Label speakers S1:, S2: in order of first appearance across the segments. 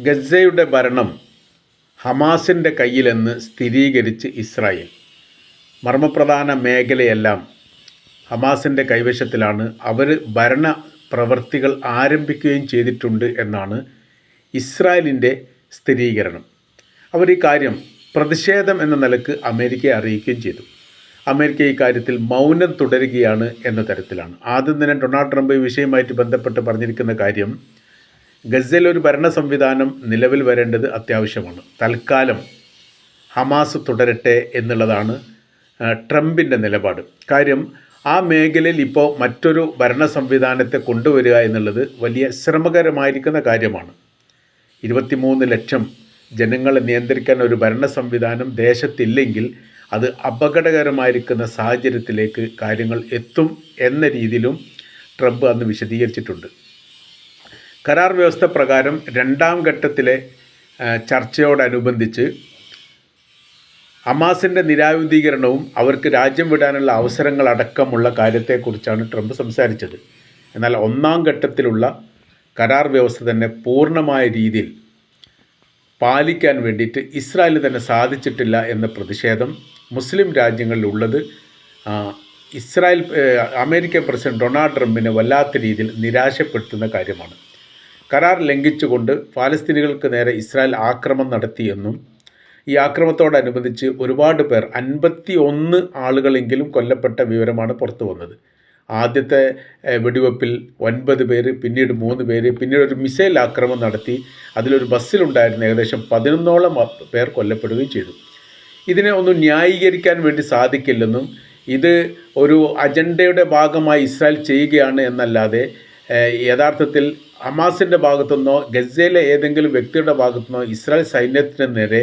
S1: ഗസയുടെ ഭരണം ഹമാസിന്റെ കയ്യിലെന്ന് സ്ഥിരീകരിച്ച് ഇസ്രായേൽ. മർമ്മപ്രധാന മേഖലയെല്ലാം ഹമാസിന്റെ കൈവശത്തിലാണ്. അവർ ഭരണ പ്രവർത്തികൾ ആരംഭിക്കുകയും ചെയ്തിട്ടുണ്ട് എന്നാണ് ഇസ്രായേലിന്റെ സ്ഥിരീകരണം. അവർ ഈ കാര്യം പ്രതിഷേധം എന്ന നിലയ്ക്ക് അമേരിക്കയെ അറിയിക്കുകയും ചെയ്തു. അമേരിക്ക ഈ കാര്യത്തിൽ മൗനം തുടരുകയാണ് എന്ന തരത്തിലാണ്. ആദ്യം തന്നെ ഡൊണാൾഡ് ട്രംപ് ഈ വിഷയമായിട്ട് ബന്ധപ്പെട്ട് പറഞ്ഞിരിക്കുന്ന കാര്യം ഗസയിൽ ഒരു ഭരണ സംവിധാനം നിലവിൽ വരേണ്ടത് അത്യാവശ്യമാണ്. തൽക്കാലം ഹമാസ് തുടരട്ടെ എന്നുള്ളതാണ് ട്രംപിന്റെ നിലപാട്. കാര്യം ആ മേഖലയിൽ ഇപ്പോൾ മറ്റൊരു ഭരണ സംവിധാനത്തെ കൊണ്ടുവരിക എന്നുള്ളത് വലിയ ശ്രമകരമായിരിക്കുന്ന കാര്യമാണ്. ഇരുപത്തിമൂന്ന് ലക്ഷം ജനങ്ങളെ നിയന്ത്രിക്കാൻ ഒരു ഭരണ സംവിധാനം ദേശത്തില്ലെങ്കിൽ അത് അപകടകരമായിരിക്കുന്ന സാഹചര്യത്തിലേക്ക് കാര്യങ്ങൾ എത്തും എന്ന രീതിയിലും ട്രംപ് അന്ന് വിശദീകരിച്ചിട്ടുണ്ട്. കരാർ വ്യവസ്ഥ പ്രകാരം രണ്ടാം ഘട്ടത്തിലെ ചർച്ചയോടനുബന്ധിച്ച് ഹമാസിന്റെ നിരായുധീകരണവും അവർക്ക് രാജ്യം വിടാനുള്ള അവസരങ്ങൾ അടക്കമുള്ള കാര്യത്തെക്കുറിച്ചാണ് ട്രംപ് സംസാരിച്ചത്. എന്നാൽ ഒന്നാം ഘട്ടത്തിലുള്ള കരാർ വ്യവസ്ഥ തന്നെ പൂർണമായ രീതിയിൽ പാലിക്കാൻ വേണ്ടിയിട്ട് ഇസ്രായേലിന് തന്നെ സാധിച്ചിട്ടില്ല എന്ന പ്രതിഷേധം മുസ്ലിം രാജ്യങ്ങളിലുള്ളത് ഉള്ളത് ഇസ്രായേൽ അമേരിക്കൻ പ്രസിഡന്റ് ഡൊണാൾഡ് ട്രംപിനെ വല്ലാത്ത രീതിയിൽ നിരാശപ്പെടുത്തുന്ന കാര്യമാണ്. കരാർ ലംഘിച്ചുകൊണ്ട് ഫലസ്തീനികൾക്ക് നേരെ ഇസ്രായേൽ ആക്രമണം നടത്തിയെന്നും ഈ ആക്രമണത്തോടനുബന്ധിച്ച് ഒരുപാട് പേർ അൻപത്തി ഒന്ന് ആളുകളെങ്കിലും കൊല്ലപ്പെട്ട വിവരമാണ് പുറത്തു വന്നത്. ആദ്യത്തെ വെടിവെപ്പിൽ ഒൻപത് പേര് പിന്നീട് മൂന്ന് പേര് പിന്നീട് ഒരു മിസൈൽ ആക്രമണം നടത്തി അതിലൊരു ബസ്സിലുണ്ടായിരുന്ന ഏകദേശം പതിനൊന്നോളം പേർ കൊല്ലപ്പെടുകയും ചെയ്തു. ഇതിനെ ഒന്നും ന്യായീകരിക്കാൻ വേണ്ടി സാധിക്കില്ലെന്നും ഇത് ഒരു അജണ്ടയുടെ ഭാഗമായി ഇസ്രായേൽ ചെയ്യുകയാണ് എന്നല്ലാതെ യഥാർത്ഥത്തിൽ ഹമാസിന്റെ ഭാഗത്തുനിന്നോ ഗസയിലെ ഏതെങ്കിലും വ്യക്തിയുടെ ഭാഗത്തുനിന്നോ ഇസ്രായേൽ സൈന്യത്തിന് നേരെ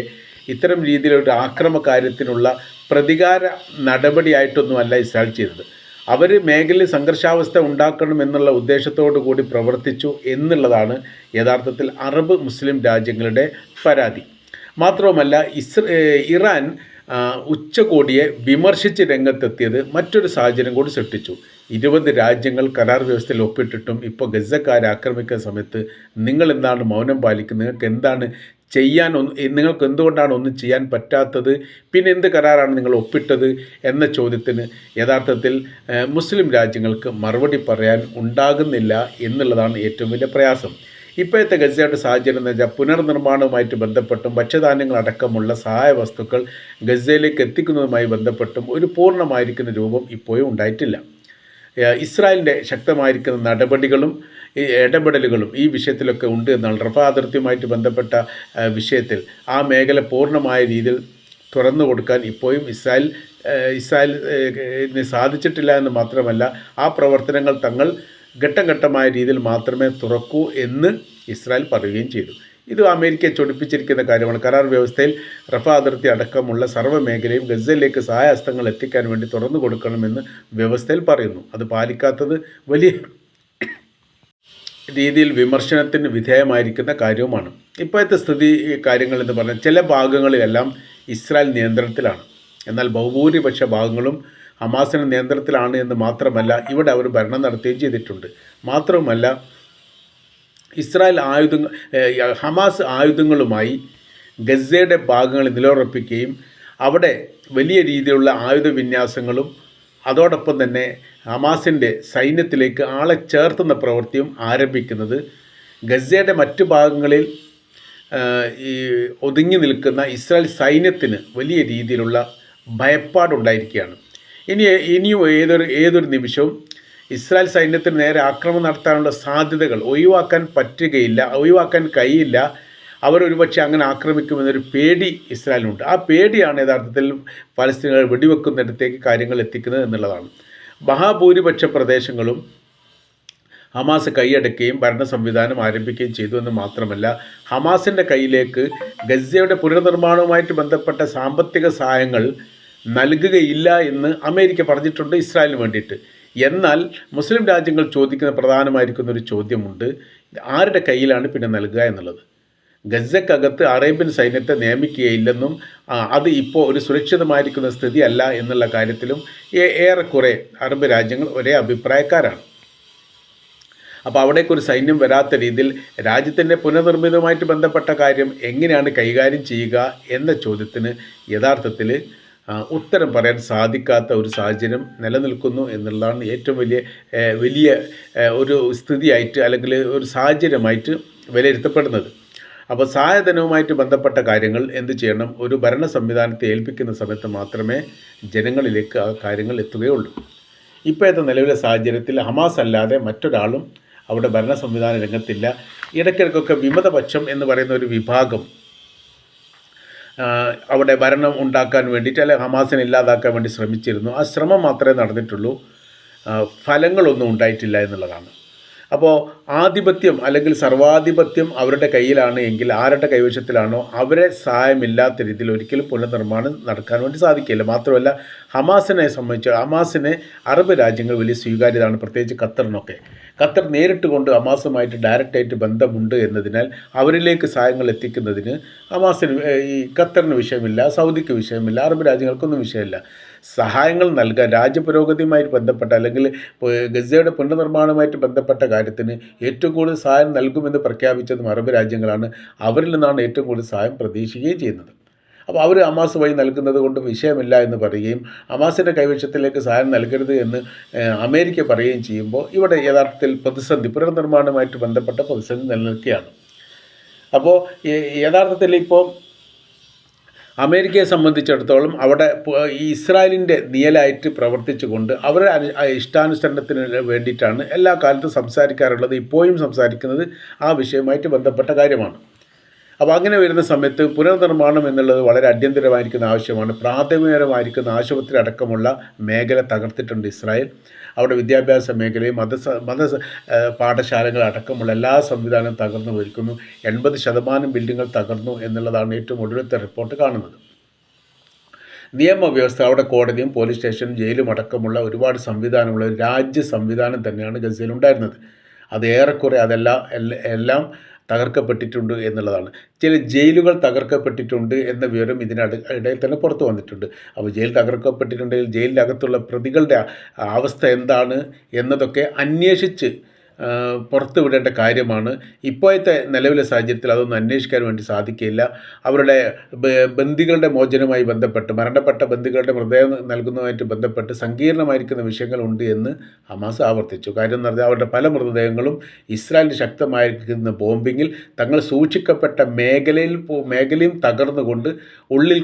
S1: ഇത്തരം രീതിയിലൊരു ആക്രമ കാര്യത്തിനുള്ള പ്രതികാര നടപടിയായിട്ടൊന്നുമല്ല ഇസ്രായേൽ ചെയ്തത്. അവർ മേഖലയിൽ സംഘർഷാവസ്ഥ ഉണ്ടാക്കണം എന്നുള്ള ഉദ്ദേശത്തോടു കൂടി പ്രവർത്തിച്ചു എന്നുള്ളതാണ് യഥാർത്ഥത്തിൽ അറബ് മുസ്ലിം രാജ്യങ്ങളുടെ പരാതി. മാത്രവുമല്ല ഇസ്ര ഇറാൻ ഉച്ചകോടിയെ വിമർശിച്ച് രംഗത്തെത്തിയത് മറ്റൊരു സാഹചര്യം കൂടി സൃഷ്ടിച്ചു. ഇരുപത് രാജ്യങ്ങൾ കരാർ വ്യവസ്ഥയിൽ ഒപ്പിട്ടിട്ടും ഇപ്പോൾ ഗസക്കാരെ ആക്രമിക്കുന്ന സമയത്ത് നിങ്ങൾ എന്താണ് മൗനം പാലിക്കുന്നത്? നിങ്ങൾക്ക് എന്താണ് ചെയ്യാൻ നിങ്ങൾക്ക് എന്തുകൊണ്ടാണ് ഒന്നും ചെയ്യാൻ പറ്റാത്തത്? പിന്നെ എന്ത് കരാറാണ് നിങ്ങൾ ഒപ്പിട്ടത്? എന്ന ചോദ്യത്തിന് യഥാർത്ഥത്തിൽ മുസ്ലിം രാജ്യങ്ങൾക്ക് മറുപടി പറയാൻ ഉണ്ടാകുന്നില്ല എന്നുള്ളതാണ് ഏറ്റവും വലിയ പ്രയാസം. ഇപ്പോഴത്തെ ഗസയുടെ സാഹചര്യം എന്ന് വെച്ചാൽ പുനർനിർമ്മാണവുമായിട്ട് ബന്ധപ്പെട്ടും ഭക്ഷ്യധാന്യങ്ങൾ അടക്കമുള്ള സഹായ വസ്തുക്കൾ ഗസയിലേക്ക് എത്തിക്കുന്നതുമായി ബന്ധപ്പെട്ടും ഒരു പൂർണമായിരിക്കുന്ന രൂപം ഇപ്പോഴും ഉണ്ടായിട്ടില്ല. ഇസ്രായേലിന്റെ ശക്തമായിരിക്കുന്ന നടപടികളും ഇടപെടലുകളും ഈ വിഷയത്തിലൊക്കെ ഉണ്ട് എന്നാണ് റഫ അതിർത്തിയുമായിട്ട് ബന്ധപ്പെട്ട വിഷയത്തിൽ ആ മേഖല പൂർണമായ രീതിയിൽ തുറന്നു കൊടുക്കാൻ ഇപ്പോഴും ഇസ്രായേൽ ഇസ്രായേലിന് സാധിച്ചിട്ടില്ല എന്ന് മാത്രമല്ല ആ പ്രവർത്തനങ്ങൾ തങ്ങൾ ഘട്ടം ഘട്ടമായ രീതിയിൽ മാത്രമേ തുറക്കൂ എന്ന് ഇസ്രായേൽ പറയുകയും ചെയ്തു. ഇത് അമേരിക്കയെ ചൊടിപ്പിച്ചിരിക്കുന്ന കാര്യമാണ്. കരാർ വ്യവസ്ഥയിൽ റഫ അതിർത്തി അടക്കമുള്ള സർവ മേഖലയും ഗസയിലേക്ക് സഹായഹസ്തങ്ങൾ എത്തിക്കാൻ വേണ്ടി തുറന്നു കൊടുക്കണമെന്ന് വ്യവസ്ഥയിൽ പറയുന്നു. അത് പാലിക്കാത്തത് വലിയ രീതിയിൽ വിമർശനത്തിന് വിധേയമായിരിക്കുന്ന കാര്യവുമാണ്. ഇപ്പോഴത്തെ സ്ഥിതി കാര്യങ്ങൾ എന്ന് പറഞ്ഞാൽ ചില ഭാഗങ്ങളിലെല്ലാം ഇസ്രായേൽ നിയന്ത്രണത്തിലാണ്. എന്നാൽ ബഹുഭൂരിപക്ഷ ഭാഗങ്ങളും ഹമാസിന് നിയന്ത്രണത്തിലാണ് എന്ന് മാത്രമല്ല ഇവിടെ അവർ ഭരണം നടത്തുകയും ചെയ്തിട്ടുണ്ട്. മാത്രവുമല്ല ഇസ്രായേൽ ആയുധങ്ങൾ ഹമാസ് ആയുധങ്ങളുമായി ഗസയുടെ ഭാഗങ്ങൾ നിലയുറപ്പിക്കുകയും അവിടെ വലിയ രീതിയിലുള്ള ആയുധ വിന്യാസങ്ങളും അതോടൊപ്പം തന്നെ ഹമാസിന്റെ സൈന്യത്തിലേക്ക് ആളെ ചേർത്തുന്ന പ്രവൃത്തിയും ആരംഭിക്കുന്നത് ഗസയുടെ മറ്റു ഭാഗങ്ങളിൽ ഈ ഒതുങ്ങി നിൽക്കുന്ന ഇസ്രായേൽ സൈന്യത്തിന് വലിയ രീതിയിലുള്ള ഭയപ്പാടുണ്ടായിരിക്കുകയാണ്. ഇനി ഇനിയും ഏതൊരു ഏതൊരു നിമിഷവും ഇസ്രായേൽ സൈന്യത്തിന് നേരെ ആക്രമണം നടത്താനുള്ള സാധ്യതകൾ ഒഴിവാക്കാൻ പറ്റുകയില്ല ഒഴിവാക്കാൻ കഴിയില്ല. അവരൊരുപക്ഷെ അങ്ങനെ ആക്രമിക്കുമെന്നൊരു പേടി ഇസ്രായേലിനുണ്ട്. ആ പേടിയാണ് യഥാർത്ഥത്തിൽ പലസ്തീനുകൾ വെടിവെക്കുന്നിടത്തേക്ക് കാര്യങ്ങൾ എത്തിക്കുന്നത് എന്നുള്ളതാണ്. മഹാഭൂരിപക്ഷ പ്രദേശങ്ങളും ഹമാസ് കൈയടക്കുകയും ഭരണ സംവിധാനം ആരംഭിക്കുകയും ചെയ്തു എന്ന് മാത്രമല്ല ഹമാസിന്റെ കയ്യിലേക്ക് ഗസയുടെ പുനർനിർമ്മാണവുമായിട്ട് ബന്ധപ്പെട്ട സാമ്പത്തിക സഹായങ്ങൾ നൽകുകയില്ല എന്ന് അമേരിക്ക പറഞ്ഞിട്ടുണ്ട് ഇസ്രായേലിന് വേണ്ടിയിട്ട്. എന്നാൽ മുസ്ലിം രാജ്യങ്ങൾ ചോദിക്കുന്ന പ്രധാനമായിരിക്കുന്ന ഒരു ചോദ്യമുണ്ട് ആരുടെ കയ്യിലാണ് പിന്നെ നൽകുക എന്നുള്ളത്? ഗസക്കകത്ത് അറേബ്യൻ സൈന്യത്തെ നിയമിക്കുകയില്ലെന്നും അത് ഇപ്പോൾ ഒരു സുരക്ഷിതമായിരിക്കുന്ന സ്ഥിതി അല്ല എന്നുള്ള കാര്യത്തിലും ഏറെക്കുറെ അറബ് രാജ്യങ്ങൾ ഒരേ അഭിപ്രായക്കാരാണ്. അപ്പോൾ അവിടേക്ക് ഒരു സൈന്യം വരാത്ത രീതിയിൽ രാജ്യത്തിന്റെ പുനർനിർമ്മിതവുമായിട്ട് ബന്ധപ്പെട്ട കാര്യം എങ്ങനെയാണ് കൈകാര്യം ചെയ്യുക എന്ന ചോദ്യത്തിന് യഥാർത്ഥത്തിൽ ഉത്തരം പറയാൻ സാധിക്കാത്ത ഒരു സാഹചര്യം നിലനിൽക്കുന്നു എന്നുള്ളതാണ് ഏറ്റവും വലിയ വലിയ ഒരു സ്ഥിതിയായിട്ട് അല്ലെങ്കിൽ ഒരു സാഹചര്യമായിട്ട് വിലയിരുത്തപ്പെടുന്നത്. അപ്പോൾ സഹായധനവുമായിട്ട് ബന്ധപ്പെട്ട കാര്യങ്ങൾ എന്ത് ചെയ്യണം? ഒരു ഭരണ സംവിധാനത്തെ ഏൽപ്പിക്കുന്ന സമയത്ത് മാത്രമേ ജനങ്ങളിലേക്ക് ആ കാര്യങ്ങൾ എത്തുകയുള്ളൂ. ഇപ്പോഴത്തെ നിലവിലെ സാഹചര്യത്തിൽ ഹമാസ് അല്ലാതെ മറ്റൊരാളും അവിടെ ഭരണ സംവിധാന രംഗത്തില്ല. ഇടയ്ക്കിടയ്ക്കൊക്കെ വിമതപക്ഷം എന്ന് പറയുന്ന ഒരു വിഭാഗം അവിടെ ഭരണം ഉണ്ടാക്കാൻ വേണ്ടിയിട്ട് അല്ലെങ്കിൽ ഹമാസിനെ ഇല്ലാതാക്കാൻ വേണ്ടി ശ്രമിച്ചിരുന്നു. ആ ശ്രമം മാത്രമേ നടന്നിട്ടുള്ളൂ. ഫലങ്ങളൊന്നും ഉണ്ടായിട്ടില്ല എന്നുള്ളതാണ്. അപ്പോൾ ആധിപത്യം അല്ലെങ്കിൽ സർവാധിപത്യം അവരുടെ കയ്യിലാണ് എങ്കിൽ ആരുടെ കൈവശത്തിലാണോ അവരെ സഹായമില്ലാത്ത രീതിയിൽ ഒരിക്കലും പുനർനിർമ്മാണം നടക്കാൻ വേണ്ടി സാധിക്കില്ല. മാത്രമല്ല ഹമാസിനെ സംബന്ധിച്ച് ഹമാസിനെ അറബ് രാജ്യങ്ങൾ വലിയ സ്വീകാര്യതാണ് പ്രത്യേകിച്ച് ഖത്തറിനൊക്കെ. ഖത്തർ നേരിട്ട് കൊണ്ട് ഹമാസുമായിട്ട് ഡയറക്റ്റായിട്ട് ബന്ധമുണ്ട് എന്നതിനാൽ അവരിലേക്ക് സഹായങ്ങൾ എത്തിക്കുന്നതിന് ഹമാസിന് ഈ ഖത്തറിന് വിഷയമില്ല സൗദിക്ക് വിഷയമില്ല അറബ് രാജ്യങ്ങൾക്കൊന്നും വിഷയമില്ല. സഹായങ്ങൾ നൽകാൻ രാജ്യപുരോഗതിയുമായി ബന്ധപ്പെട്ട അല്ലെങ്കിൽ ഗസയുടെ പുനർനിർമ്മാണവുമായിട്ട് ബന്ധപ്പെട്ട കാര്യത്തിന് ഏറ്റവും കൂടുതൽ സഹായം നൽകുമെന്ന് പ്രഖ്യാപിച്ചതും അറബ് രാജ്യങ്ങളാണ്. അവരിൽ നിന്നാണ് ഏറ്റവും കൂടുതൽ സഹായം പ്രതീക്ഷിക്കുകയും ചെയ്യുന്നത്. അപ്പോൾ അവർ അമാസ് വഴി നൽകുന്നത് കൊണ്ട് വിഷയമില്ല എന്ന് പറയുകയും അമാസിന്റെ കൈവശത്തിലേക്ക് സഹായം നൽകരുത് എന്ന് അമേരിക്ക പറയുകയും ചെയ്യുമ്പോൾ ഇവിടെ യഥാർത്ഥത്തിൽ പ്രതിസന്ധി പുനർനിർമ്മാണവുമായിട്ട് ബന്ധപ്പെട്ട പ്രതിസന്ധി നിലനിൽക്കുകയാണ്. അപ്പോൾ യഥാർത്ഥത്തിൽ ഇപ്പോൾ അമേരിക്കയെ സംബന്ധിച്ചിടത്തോളം അവിടെ ഇസ്രായേലിന്റെ നിയലായിട്ട് പ്രവർത്തിച്ചുകൊണ്ട് അവരുടെ ഇഷ്ടാനുസരണത്തിന് വേണ്ടിയിട്ടാണ് എല്ലാ കാലത്തും സംസാരിക്കാറുള്ളത് ഇപ്പോഴും സംസാരിക്കുന്നത് ആ വിഷയവുമായിട്ട് ബന്ധപ്പെട്ട കാര്യമാണ്. അപ്പോൾ അങ്ങനെ വരുന്ന സമയത്ത് പുനർനിർമ്മാണം എന്നുള്ളത് വളരെ അടിയന്തരമായിരിക്കുന്ന ആവശ്യമാണ് പ്രാഥമികമായിരിക്കുന്ന ആശുപത്രി അടക്കമുള്ള മേഖല തകർത്തിട്ടുണ്ട് ഇസ്രായേൽ. അവിടെ വിദ്യാഭ്യാസ മേഖലയും മത മത പാഠശാലകൾ അടക്കമുള്ള എല്ലാ സംവിധാനവും തകർന്നു പോയിരിക്കുന്നു എൺപത് ശതമാനം ബിൽഡിങ്ങുകൾ തകർന്നു എന്നുള്ളതാണ് ഏറ്റവും ഒടുവിലത്തെ റിപ്പോർട്ട് കാണുന്നത്. നിയമവ്യവസ്ഥ അവിടെ കോടതിയും പോലീസ് സ്റ്റേഷനും ജയിലും അടക്കമുള്ള ഒരുപാട് സംവിധാനമുള്ള ഒരു രാജ്യ സംവിധാനം തന്നെയാണ് ഗസയിൽ ഉണ്ടായിരുന്നത് അത് ഏറെക്കുറെ അതെല്ലാം എല്ലാം തകർക്കപ്പെട്ടിട്ടുണ്ട് എന്നുള്ളതാണ്. ചില ജയിലുകൾ തകർക്കപ്പെട്ടിട്ടുണ്ട് എന്ന വിവരം ഇതിനട ഇടയിൽ തന്നെ പുറത്തു വന്നിട്ടുണ്ട്. അപ്പോൾ ജയിൽ തകർക്കപ്പെട്ടിട്ടുണ്ടെങ്കിൽ ജയിലിനകത്തുള്ള പ്രതികളുടെ അവസ്ഥ എന്താണ് എന്നതൊക്കെ അന്വേഷിച്ച് പുറത്തു വിടേണ്ട കാര്യമാണ്. ഇപ്പോഴത്തെ നിലവിലെ സാഹചര്യത്തിൽ അതൊന്നും അന്വേഷിക്കാൻ വേണ്ടി സാധിക്കില്ല. അവരുടെ ബന്ധികളുടെ മോചനവുമായി ബന്ധപ്പെട്ട് മരണപ്പെട്ട ബന്ധുക്കളുടെ മൃതദേഹം നൽകുന്നതുമായിട്ട് ബന്ധപ്പെട്ട് സങ്കീർണമായിരിക്കുന്ന വിഷയങ്ങളുണ്ട് എന്ന് ഹമാസ് ആവർത്തിച്ചു. കാര്യം എന്ന് പറഞ്ഞാൽ അവരുടെ പല മൃതദേഹങ്ങളും ഇസ്രായേലിൽ ശക്തമായിരിക്കുന്ന ബോംബിങ്ങിൽ തങ്ങൾ സൂക്ഷിക്കപ്പെട്ട മേഖലയിൽ മേഖലയും തകർന്നുകൊണ്ട് ഉള്ളിൽ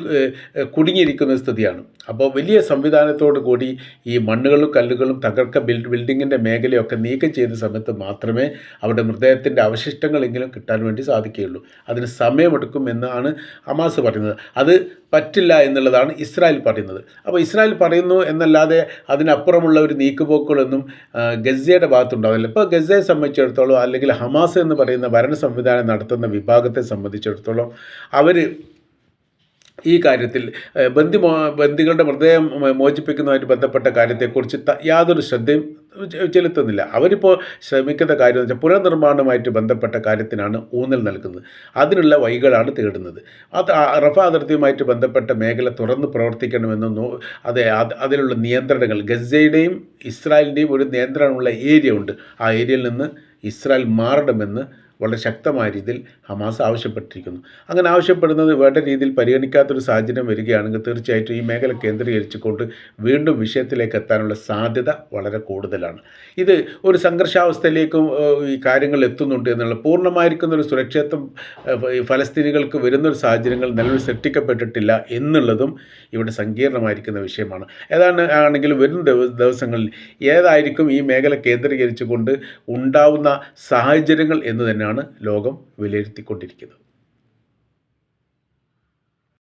S1: കുടുങ്ങിയിരിക്കുന്ന സ്ഥിതിയാണ്. അപ്പോൾ വലിയ സംവിധാനത്തോടു കൂടി ഈ മണ്ണുകളും കല്ലുകളും തകർക്ക ബിൽഡ് ബിൽഡിങ്ങിന്റെ മേഖലയൊക്കെ നീക്കം ചെയ്ത സമയത്ത് മാത്രമേ അവരുടെ മൃതദേഹത്തിന്റെ അവശിഷ്ടങ്ങളെങ്കിലും കിട്ടാൻ വേണ്ടി സാധിക്കുകയുള്ളൂ. അതിന് സമയമെടുക്കും എന്നാണ് ഹമാസ് പറയുന്നത്. അത് പറ്റില്ല എന്നുള്ളതാണ് ഇസ്രായേൽ പറയുന്നത്. അപ്പോൾ ഇസ്രായേൽ പറയുന്നു എന്നല്ലാതെ അതിനപ്പുറമുള്ള ഒരു നീക്കുപോക്കുകളൊന്നും ഗസയുടെ ഭാഗത്തുണ്ടാവില്ല. ഇപ്പോൾ ഗസയെ സംബന്ധിച്ചിടത്തോളം അല്ലെങ്കിൽ ഹമാസ് എന്ന് പറയുന്ന ഭരണ സംവിധാനം നടത്തുന്ന വിഭാഗത്തെ സംബന്ധിച്ചിടത്തോളം അവർ ഈ കാര്യത്തിൽ ബന്ദി ബന്ദികളുടെ മൃതദേഹം മോചിപ്പിക്കുന്നതുമായിട്ട് ബന്ധപ്പെട്ട കാര്യത്തെക്കുറിച്ച് യാതൊരു ശ്രദ്ധയും ചെലുത്തുന്നില്ല. അവരിപ്പോൾ ശ്രമിക്കുന്ന കാര്യം വെച്ചാൽ പുനർനിർമ്മാണവുമായിട്ട് ബന്ധപ്പെട്ട കാര്യത്തിനാണ് ഊന്നൽ നൽകുന്നത്. അതിനുള്ള വഴികളാണ് തേടുന്നത്. അത് റഫ അതിർത്തിയുമായിട്ട് ബന്ധപ്പെട്ട മേഖല തുറന്ന് പ്രവർത്തിക്കണമെന്ന് അത് അതിലുള്ള നിയന്ത്രണങ്ങൾ ഗസയുടെയും ഇസ്രായേലിന്റെയും ഒരു നിയന്ത്രണമുള്ള ഏരിയ ഉണ്ട്. ആ ഏരിയയിൽ നിന്ന് ഇസ്രായേൽ മാറണമെന്ന് വളരെ ശക്തമായ രീതിയിൽ ഹമാസ് ആവശ്യപ്പെട്ടിരിക്കുന്നു. അങ്ങനെ ആവശ്യപ്പെടുന്നത് വേണ്ട രീതിയിൽ പരിഗണിക്കാത്തൊരു സാഹചര്യം വരികയാണെങ്കിൽ തീർച്ചയായിട്ടും ഈ മേഖല കേന്ദ്രീകരിച്ചുകൊണ്ട് വീണ്ടും വിഷയത്തിലേക്ക് എത്താനുള്ള സാധ്യത വളരെ കൂടുതലാണ്. ഇത് ഒരു സംഘർഷാവസ്ഥയിലേക്കും ഈ കാര്യങ്ങൾ എത്തുന്നുണ്ട് എന്നുള്ള പൂർണമായിരിക്കുന്ന ഒരു സുരക്ഷിതത്വം ഫലസ്തീനികൾക്ക് വരുന്നൊരു സാഹചര്യങ്ങൾ നിലവിൽ സൃഷ്ടിക്കപ്പെട്ടിട്ടില്ല എന്നുള്ളതും ഇവിടെ സങ്കീർണമായിരിക്കുന്ന വിഷയമാണ്. ഏതാണ് ആണെങ്കിലും വരും ദിവസങ്ങളിൽ ഏതായിരിക്കും ഈ മേഖല കേന്ദ്രീകരിച്ചുകൊണ്ട് ഉണ്ടാവുന്ന സാഹചര്യങ്ങൾ എന്ന് തന്നെയാണ് ലോകം വിലയിരുത്തിക്കൊണ്ടിരിക്കുന്നത്.